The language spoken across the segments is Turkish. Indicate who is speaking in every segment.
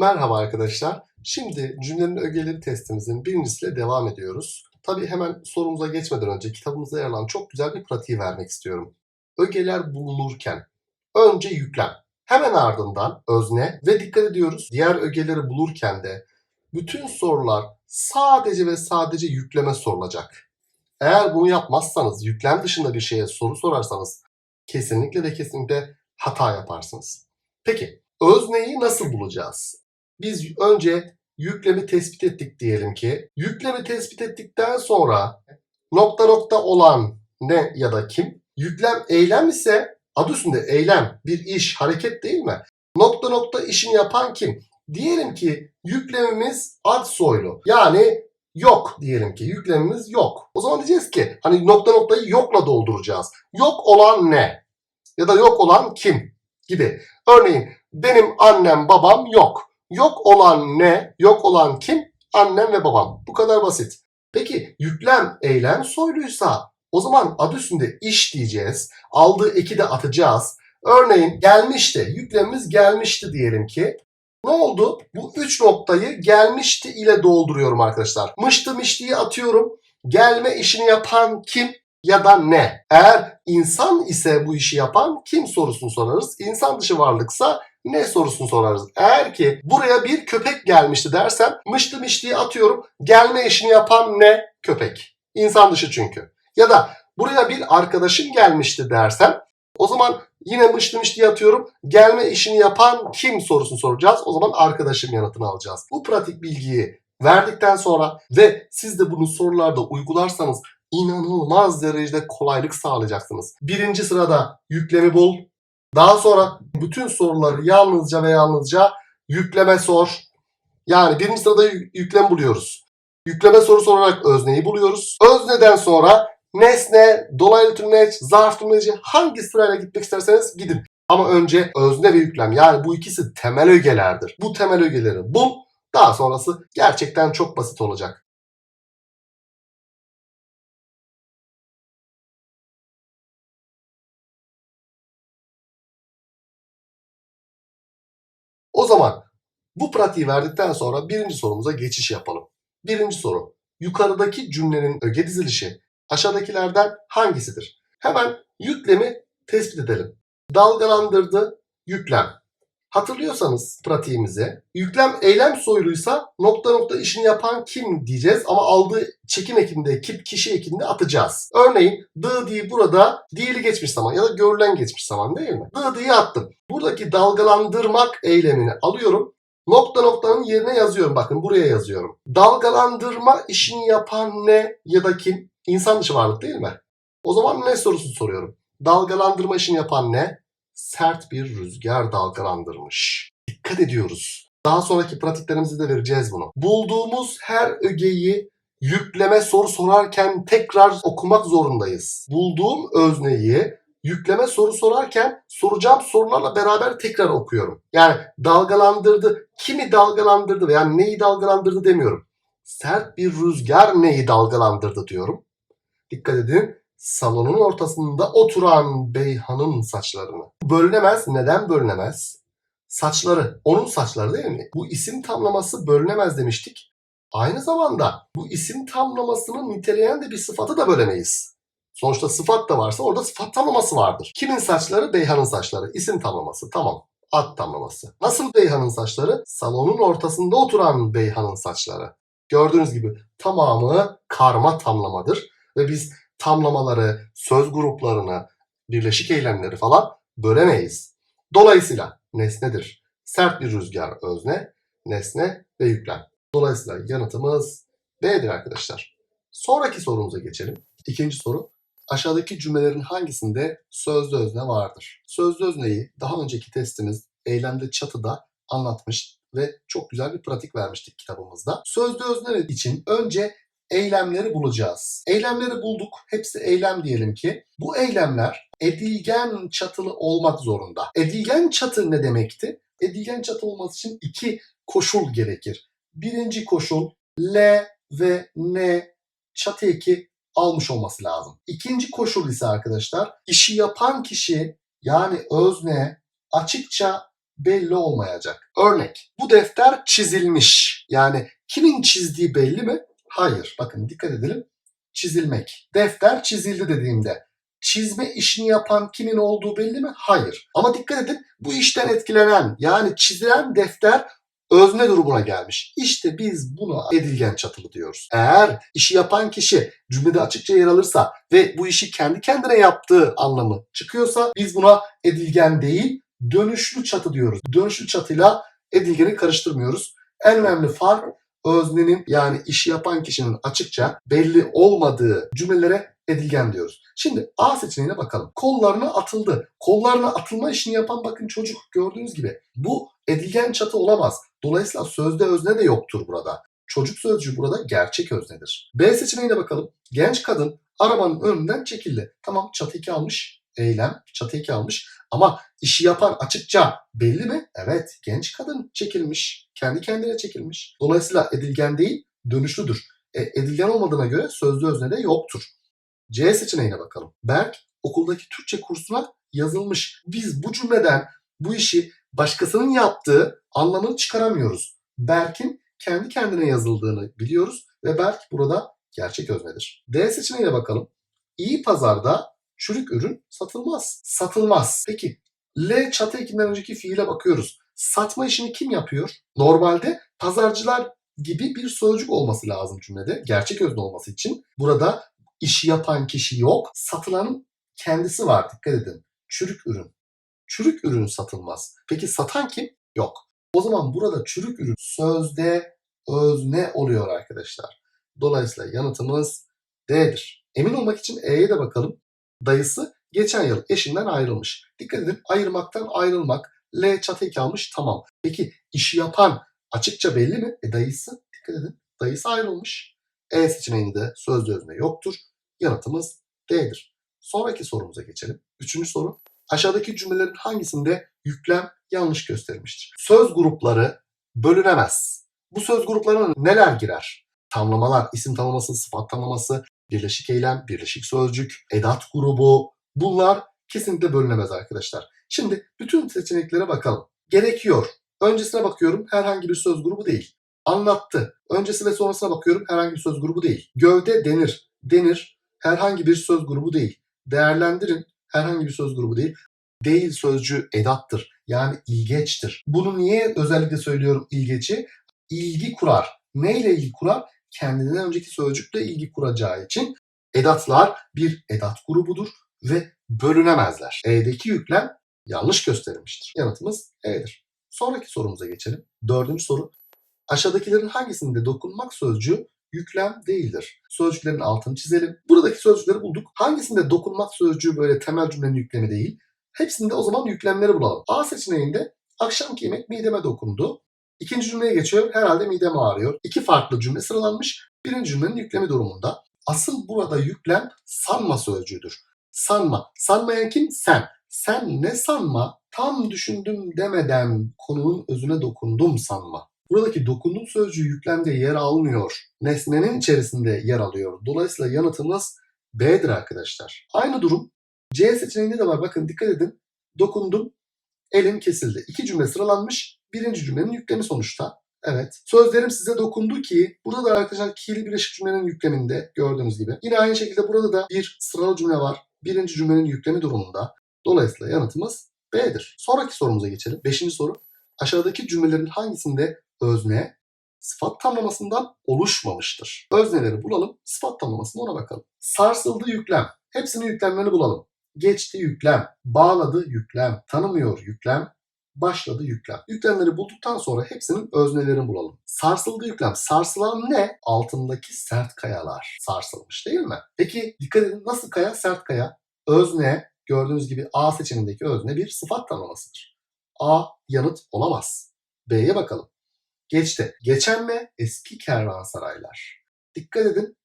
Speaker 1: Merhaba arkadaşlar. Şimdi cümlenin ögeleri testimizin birincisiyle devam ediyoruz. Tabii hemen sorumuza geçmeden önce kitabımıza yer alan çok güzel bir pratiği vermek istiyorum. Ögeler bulunurken önce yüklem, hemen ardından özne ve dikkat ediyoruz diğer ögeleri bulurken de bütün sorular sadece ve sadece yükleme sorulacak. Eğer bunu yapmazsanız, yüklem dışında bir şeye soru sorarsanız kesinlikle ve kesinlikle hata yaparsınız. Peki özneyi nasıl bulacağız? Biz önce yüklemi tespit ettik diyelim ki. Yüklemi tespit ettikten sonra nokta nokta olan ne ya da kim? Yüklem eylem ise adı üstünde eylem, bir iş, hareket değil mi? Nokta nokta işini yapan kim? Diyelim ki yüklemimiz ad soylu. Yani yok diyelim ki yüklemimiz yok. O zaman diyeceğiz ki hani nokta noktayı yokla dolduracağız. Yok olan ne? Ya da yok olan kim? Gibi. Örneğin benim annem babam yok. Yok olan ne? Yok olan kim? Annem ve babam. Bu kadar basit. Peki yüklem eylem soyluysa o zaman adı üstünde iş diyeceğiz. Aldığı eki de atacağız. Örneğin gelmişti. Yüklemimiz gelmişti diyelim ki. Ne oldu? Bu üç noktayı gelmişti ile dolduruyorum arkadaşlar. Mıştı mıştiyi atıyorum. Gelme işini yapan kim ya da ne? Eğer insan ise bu işi yapan kim sorusunu sorarız. İnsan dışı varlıksa ne sorusunu sorarız. Eğer ki buraya bir köpek gelmişti dersem mıştı mıştiyi atıyorum. Gelme işini yapan ne? Köpek. İnsan dışı çünkü. Ya da buraya bir arkadaşım gelmişti dersem o zaman yine mıştı mıştiyi atıyorum. Gelme işini yapan kim sorusunu soracağız. O zaman arkadaşım yanıtını alacağız. Bu pratik bilgiyi verdikten sonra ve siz de bunu sorularda uygularsanız inanılmaz derecede kolaylık sağlayacaksınız. Birinci sırada yüklemi bul. Daha sonra bütün soruları yalnızca ve yalnızca yükleme sor. Yani birinci sırada yü- yüklem buluyoruz. Yükleme soru sorarak özneyi buluyoruz. Özneden sonra nesne, dolaylı tümleç, zarf tümleci hangi sırayla gitmek isterseniz gidin. Ama önce özne ve yüklem yani bu ikisi temel ögelerdir. Bu temel ögeleri bul. Daha sonrası gerçekten çok basit olacak. O zaman bu pratiği verdikten sonra birinci sorumuza geçiş yapalım. Birinci soru. Yukarıdaki cümlenin öge dizilişi aşağıdakilerden hangisidir? Hemen yüklemi tespit edelim. Dalgalandırdı yüklem. Hatırlıyorsanız pratiğimizi yüklem eylem soyluysa nokta nokta işini yapan kim diyeceğiz ama aldığı çekim ekinde kip kişi ekinde atacağız. Örneğin dı di burada di'li geçmiş zaman ya da görülen geçmiş zaman değil mi? Dı di'yi attım. Buradaki dalgalandırmak eylemini alıyorum. Nokta noktanın yerine yazıyorum. Bakın buraya yazıyorum. Dalgalandırma işini yapan ne ya da kim? İnsan dışı varlık değil mi? O zaman ne sorusunu soruyorum. Dalgalandırma işini yapan ne? Sert bir rüzgar dalgalandırmış. Dikkat ediyoruz. Daha sonraki pratiklerimizde de vereceğiz bunu. Bulduğumuz her ögeyi yükleme soru sorarken tekrar okumak zorundayız. Bulduğum özneyi yükleme soru sorarken soracağım sorularla beraber tekrar okuyorum. Yani dalgalandırdı, kimi dalgalandırdı veya neyi dalgalandırdı demiyorum. Sert bir rüzgar neyi dalgalandırdı diyorum. Dikkat edin. Salonun ortasında oturan Beyhan'ın saçlarını. Bölünemez. Neden bölünemez? Saçları. Onun saçları değil mi? Bu isim tamlaması bölünemez demiştik. Aynı zamanda bu isim tamlamasını niteleyen de bir sıfatı da bölemeyiz. Sonuçta sıfat da varsa orada sıfat tamlaması vardır. Kimin saçları? Beyhan'ın saçları. İsim tamlaması. Tamam. Ad tamlaması. Nasıl Beyhan'ın saçları? Salonun ortasında oturan Beyhan'ın saçları. Gördüğünüz gibi tamamı karma tamlamadır. Ve biz tamlamaları, söz gruplarını, birleşik eylemleri falan bölemeyiz. Dolayısıyla nesnedir. Sert bir rüzgar özne, nesne ve yüklem. Dolayısıyla yanıtımız B'dir arkadaşlar. Sonraki sorumuza geçelim. İkinci soru. Aşağıdaki cümlelerin hangisinde sözlü özne vardır? Sözlü özneyi daha önceki testimiz eylemde çatıda anlatmış ve çok güzel bir pratik vermiştik kitabımızda. Sözlü özne için önce eylemleri bulacağız. Eylemleri bulduk. Hepsi eylem diyelim ki. Bu eylemler edilgen çatılı olmak zorunda. Edilgen çatı ne demekti? Edilgen çatı olması için iki koşul gerekir. Birinci koşul L ve N çatı eki almış olması lazım. İkinci koşul ise arkadaşlar işi yapan kişi yani özne açıkça belli olmayacak. Örnek, bu defter çizilmiş. Yani kimin çizdiği belli mi? Hayır. Bakın dikkat edelim. Çizilmek. Defter çizildi dediğimde çizme işini yapan kimin olduğu belli mi? Hayır. Ama dikkat edin bu işten etkilenen yani çizilen defter özne durumuna gelmiş. İşte biz buna edilgen çatılı diyoruz. Eğer işi yapan kişi cümlede açıkça yer alırsa ve bu işi kendi kendine yaptığı anlamı çıkıyorsa biz buna edilgen değil dönüşlü çatı diyoruz. Dönüşlü çatıyla edilgeni karıştırmıyoruz. En önemli fark öznenin yani işi yapan kişinin açıkça belli olmadığı cümlelere edilgen diyoruz. Şimdi A seçeneğine bakalım. Kollarına atıldı. Kollarına atılma işini yapan bakın çocuk gördüğünüz gibi. Bu edilgen çatı olamaz. Dolayısıyla sözde özne de yoktur burada. Çocuk sözcüğü burada gerçek öznedir. B seçeneğine bakalım. Genç kadın arabanın önünden çekildi. Tamam çatı 2 almış. Eylem çatı 2 almış. Ama işi yapan açıkça belli mi? Evet genç kadın çekilmiş. Kendi kendine çekilmiş. Dolayısıyla edilgen değil dönüşlüdür. E, edilgen olmadığına göre sözlü özne de yoktur. C seçeneğine bakalım. Berk okuldaki Türkçe kursuna yazılmış. Biz bu cümleden bu işi başkasının yaptığı anlamını çıkaramıyoruz. Berk'in kendi kendine yazıldığını biliyoruz ve Berk burada gerçek öznedir. D seçeneğine bakalım. İyi pazarda çürük ürün satılmaz. Satılmaz. Peki L çatı ekinden önceki fiile bakıyoruz. Satma işini kim yapıyor? Normalde pazarcılar gibi bir sözcük olması lazım cümlede. Gerçek özne olması için. Burada işi yapan kişi yok. Satılanın kendisi var. Dikkat edin. Çürük ürün. Çürük ürün satılmaz. Peki satan kim? Yok. O zaman burada çürük ürün sözde özne oluyor arkadaşlar. Dolayısıyla yanıtımız D'dir. Emin olmak için E'ye de bakalım. Dayısı geçen yıl eşinden ayrılmış. Dikkat edin ayırmaktan ayrılmak. L çatı eki almış tamam. Peki işi yapan açıkça belli mi? E dayısı dikkat edin. Dayısı ayrılmış. E seçeneğinde de sözlü özne yoktur. Yanıtımız D'dir. Sonraki sorumuza geçelim. Üçüncü soru. Aşağıdaki cümlelerin hangisinde yüklem yanlış gösterilmiştir? Söz grupları bölünemez. Bu söz gruplarına neler girer? Tamlamalar, isim tamlaması, sıfat tamlaması, birleşik eylem, birleşik sözcük, edat grubu bunlar kesinlikle bölünemez arkadaşlar. Şimdi bütün seçeneklere bakalım. Gerekiyor. Öncesine bakıyorum herhangi bir söz grubu değil. Anlattı. Öncesi ve sonrasına bakıyorum herhangi bir söz grubu değil. Gövde denir. Denir herhangi bir söz grubu değil. Değerlendirin herhangi bir söz grubu değil. Değil sözcüğü edattır. Yani ilgeçtir. Bunu niye özellikle söylüyorum ilgeci? İlgi kurar. Neyle ilgi kurar? Kendinden önceki sözcükle ilgi kuracağı için edatlar bir edat grubudur ve bölünemezler. E'deki yüklem yanlış gösterilmiştir. Yanıtımız E'dir. Sonraki sorumuza geçelim. Dördüncü soru. Aşağıdakilerin hangisinde dokunmak sözcüğü yüklem değildir. Sözcüklerin altını çizelim. Buradaki sözcükleri bulduk. Hangisinde dokunmak sözcüğü böyle temel cümlenin yüklemi değil? Hepsinde o zaman yüklemleri bulalım. A seçeneğinde akşamki yemek mideme dokundu. İkinci cümleye geçiyor. Herhalde midem ağrıyor. İki farklı cümle sıralanmış. Birinci cümlenin yüklemi durumunda. Asıl burada yüklem sanma sözcüğüdür. Sanma. Sanmayan kim? Sen. Sen ne sanma? Tam düşündüm demeden konunun özüne dokundum sanma. Buradaki dokundum sözcüğü yüklemde yer almıyor. Nesnenin içerisinde yer alıyor. Dolayısıyla yanıtımız B'dir arkadaşlar. Aynı durum C seçeneğinde de var. Bakın dikkat edin. Dokundum, elim kesildi. İki cümle sıralanmış. Birinci cümlenin yüklemi sonuçta. Evet. Sözlerim size dokundu ki burada da arkadaşlar ki'li birleşik cümlenin yükleminde gördüğünüz gibi. Yine aynı şekilde burada da bir sıralı cümle var. Birinci cümlenin yüklemi durumunda. Dolayısıyla yanıtımız B'dir. Sonraki sorumuza geçelim. Beşinci soru. Aşağıdaki cümlelerin hangisinde özne sıfat tamlamasından oluşmamıştır? Özneleri bulalım. Sıfat tamlamasına ona bakalım. Sarsıldı yüklem. Hepsinin yüklemlerini bulalım. Geçti yüklem, bağladı yüklem, tanımıyor yüklem, başladı yüklem. Yüklemleri bulduktan sonra hepsinin öznelerini bulalım. Sarsıldı yüklem. Sarsılan ne? Altındaki sert kayalar sarsılmış değil mi? Peki dikkat edin nasıl kaya? Sert kaya. Özne gördüğünüz gibi A seçeneğindeki özne bir sıfat tanımlamasıdır. A yanıt olamaz. B'ye bakalım. Geçti. Geçen mi? Eski kervansaraylar. Dikkat edin.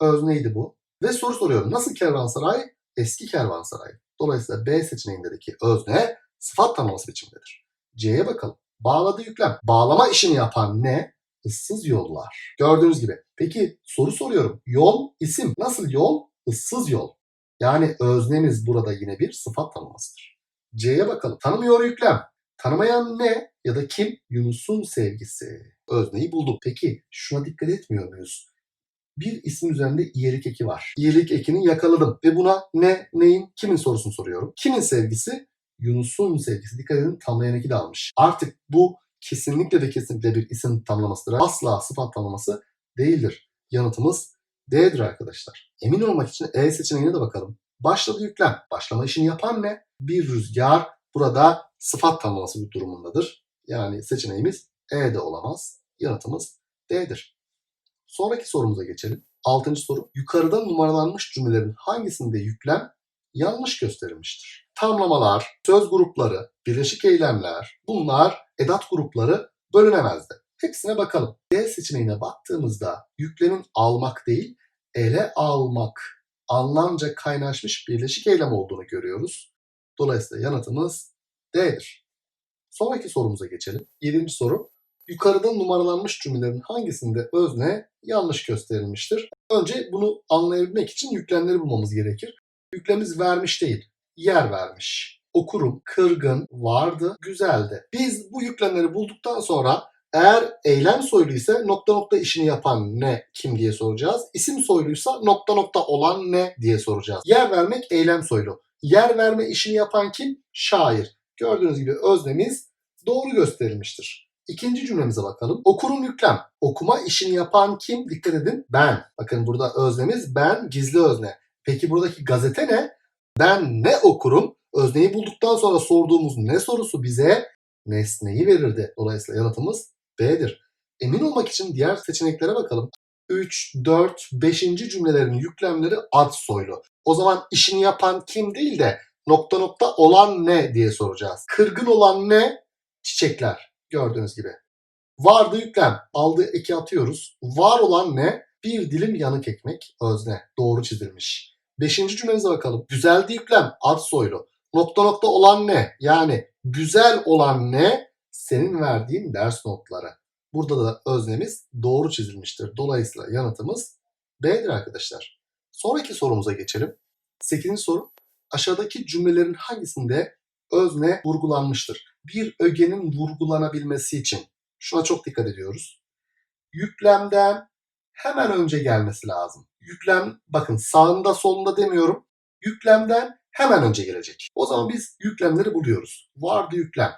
Speaker 1: Özneydi bu. Ve soru soruyorum. Nasıl kervansaray? Eski kervansaray. Dolayısıyla B seçeneğindeki özne sıfat tanımlaması biçimindedir. C'ye bakalım. Bağladı yüklem. Bağlama işini yapan ne? Issız yollar. Gördüğünüz gibi. Peki soru soruyorum. Yol, isim. Nasıl yol? Issız yol. Yani öznemiz burada yine bir sıfat tanımlasıdır. C'ye bakalım. Tanımıyor yüklem. Tanımayan ne ya da kim? Yunus'un sevgisi. Özneyi buldum. Peki şuna dikkat etmiyor muyuz? Bir isim üzerinde iyilik eki var. İyilik ekini yakaladım ve buna ne, neyin, kimin sorusunu soruyorum. Kimin sevgisi? Yunus'un sevgisi. Dikkat edin tamlayan de almış. Artık bu kesinlikle ve kesinlikle bir isim tamlamasıdır. Asla sıfat tamlaması değildir. Yanıtımız D'dir arkadaşlar. Emin olmak için E seçeneğine de bakalım. Başladı yüklem. Başlama işini yapan ne? Bir rüzgar burada sıfat tamlaması durumundadır. Yani seçeneğimiz E de olamaz. Yanıtımız D'dir. Sonraki sorumuza geçelim. Altıncı soru. Yukarıda numaralanmış cümlelerin hangisinde yüklem yanlış gösterilmiştir? Tamlamalar, söz grupları, birleşik eylemler bunlar edat grupları bölünemezdi. Hepsine bakalım. D seçeneğine baktığımızda yüklemin almak değil, ele almak anlamca kaynaşmış birleşik eylem olduğunu görüyoruz. Dolayısıyla yanıtımız D'dir. Sonraki sorumuza geçelim. Yedinci soru. Yukarıda numaralanmış cümlelerin hangisinde özne yanlış gösterilmiştir? Önce bunu anlayabilmek için yüklemleri bulmamız gerekir. Yüklemiz vermiş değil, yer vermiş. Okurum, kırgın, vardı, güzeldi. Biz bu yüklemleri bulduktan sonra eğer eylem soylu ise nokta nokta işini yapan ne kim diye soracağız. İsim soyluysa nokta nokta olan ne diye soracağız. Yer vermek eylem soylu. Yer verme işini yapan kim? Şair. Gördüğünüz gibi öznemiz doğru gösterilmiştir. İkinci cümlemize bakalım. Okurum yüklem. Okuma işini yapan kim? Dikkat edin. Ben. Bakın burada öznemiz ben gizli özne. Peki buradaki gazete ne? Ben ne okurum? Özneyi bulduktan sonra sorduğumuz ne sorusu bize nesneyi verirdi. Dolayısıyla yanıtımız B'dir. Emin olmak için diğer seçeneklere bakalım. 3, 4, 5. cümlelerin yüklemleri ad soylu. O zaman işini yapan kim değil de nokta nokta olan ne diye soracağız. Kırgın olan ne? Çiçekler. Gördüğünüz gibi. Vardı yüklem. Aldı eki atıyoruz. Var olan ne? Bir dilim yanık ekmek. Özne. Doğru çizilmiş. Beşinci cümlemize bakalım. Güzeldi yüklem. Ad soylu. Nokta nokta olan ne? Yani güzel olan ne? Senin verdiğin ders notları. Burada da öznemiz doğru çizilmiştir. Dolayısıyla yanıtımız B'dir arkadaşlar. Sonraki sorumuza geçelim. 8. soru. Aşağıdaki cümlelerin hangisinde özne vurgulanmıştır? Bir ögenin vurgulanabilmesi için şuna çok dikkat ediyoruz. Yüklemden hemen önce gelmesi lazım. Yüklem bakın sağında solunda demiyorum. Yüklemden hemen önce gelecek. O zaman biz yüklemleri buluyoruz. Vardı yüklem.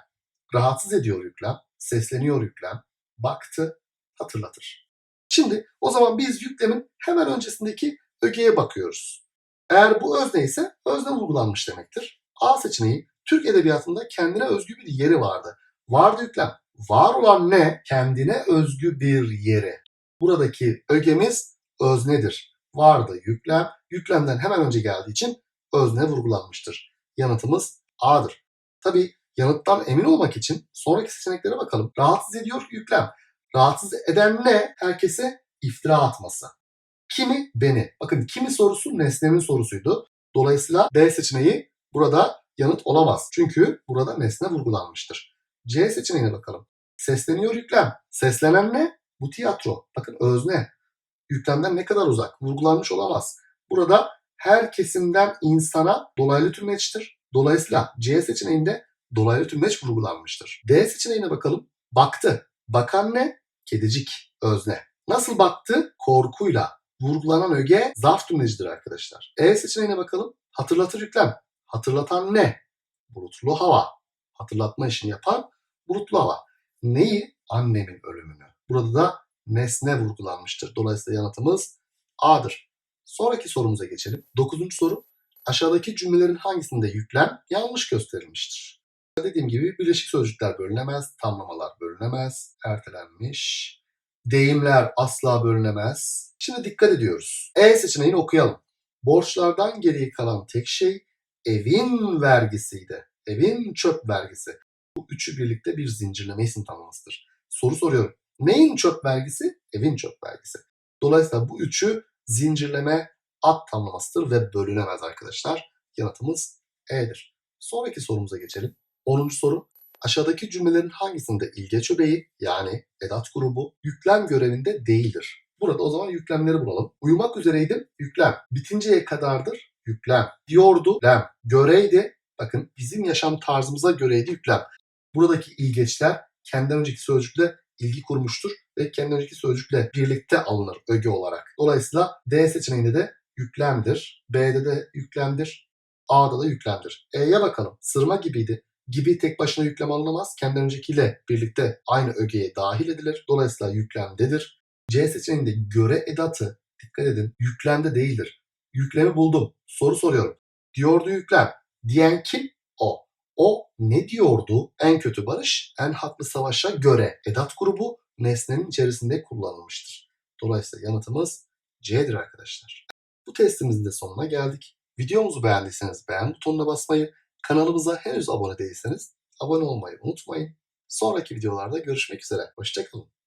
Speaker 1: Rahatsız ediyor yüklem. Sesleniyor yüklem. Baktı. Hatırlatır. Şimdi o zaman biz yüklemin hemen öncesindeki ögeye bakıyoruz. Eğer bu özne ise özne vurgulanmış demektir. A seçeneği Türk edebiyatında kendine özgü bir yeri vardı. Vardı yüklem. Var olan ne? Kendine özgü bir yeri. Buradaki ögemiz öznedir. Vardı yüklem. Yüklemden hemen önce geldiği için özne vurgulanmıştır. Yanıtımız A'dır. Tabi yanıttan emin olmak için sonraki seçeneklere bakalım. Rahatsız ediyor yüklem. Rahatsız eden ne? Herkese iftira atması. Kimi? Beni. Bakın kimi sorusu nesnenin sorusuydu. Dolayısıyla D seçeneği burada yanıt olamaz. Çünkü burada nesne vurgulanmıştır. C seçeneğine bakalım. Sesleniyor yüklem. Seslenen ne? Bu tiyatro. Bakın özne. Yüklemden ne kadar uzak. Vurgulanmış olamaz. Burada her kesimden insana dolaylı tümleçtir. Dolayısıyla C seçeneğinde dolaylı tümleç vurgulanmıştır. D seçeneğine bakalım. Baktı. Bakan ne? Kedicik. Özne. Nasıl baktı? Korkuyla. Vurgulanan öge zarf tümlecidir arkadaşlar. E seçeneğine bakalım. Hatırlatır yüklem. Hatırlatan ne? Bulutlu hava. Hatırlatma işini yapan bulutlu hava. Neyi? Annemin ölümünü. Burada da nesne vurgulanmıştır. Dolayısıyla yanıtımız A'dır. Sonraki sorumuza geçelim. Dokuzuncu soru. Aşağıdaki cümlelerin hangisinde yüklem yanlış gösterilmiştir? Dediğim gibi birleşik sözcükler bölünemez, tamlamalar bölünemez, ertelenmiş, deyimler asla bölünemez. Şimdi dikkat ediyoruz. E seçeneğini okuyalım. Borçlardan geriye kalan tek şey evin vergisiydi. Evin çöp vergisi. Bu üçü birlikte bir zincirleme isim tanımlasıdır. Soru soruyorum. Neyin çöp vergisi? Evin çöp vergisi. Dolayısıyla bu üçü zincirleme ad tamlamasıdır ve bölünemez arkadaşlar. Yanıtımız E'dir. Sonraki sorumuza geçelim. 10. soru. Aşağıdaki cümlelerin hangisinde ilgeç öbeği yani edat grubu yüklem görevinde değildir? Burada o zaman yüklemleri bulalım. Uyumak üzereydim yüklem. Bitinceye kadardır yüklem. Diyordu lem. Göreydi bakın bizim yaşam tarzımıza göreydi yüklem. Buradaki ilgeçler kendinden önceki sözcükle ilgi kurmuştur ve kendinden önceki sözcükle birlikte alınır öge olarak. Dolayısıyla D seçeneğinde de yüklemdir. B'de de yüklemdir. A'da da yüklemdir. E'ye bakalım. Sırma gibiydi. Gibi tek başına yüklem alınamaz. Kendinden öncekiyle birlikte aynı ögeye dahil edilir. Dolayısıyla yüklemdedir. C seçeneğinde göre edatı dikkat edin yüklemde değildir. Yüklemi buldum. Soru soruyorum. Diyordu yüklem. Diyen kim? O. Ne diyordu? En kötü barış, en haklı savaşa göre edat grubu nesnenin içerisinde kullanılmıştır. Dolayısıyla yanıtımız C'dir arkadaşlar. Bu testimizin de sonuna geldik. Videomuzu beğendiyseniz beğen butonuna basmayı, kanalımıza henüz abone değilseniz abone olmayı unutmayın. Sonraki videolarda görüşmek üzere. Hoşçakalın.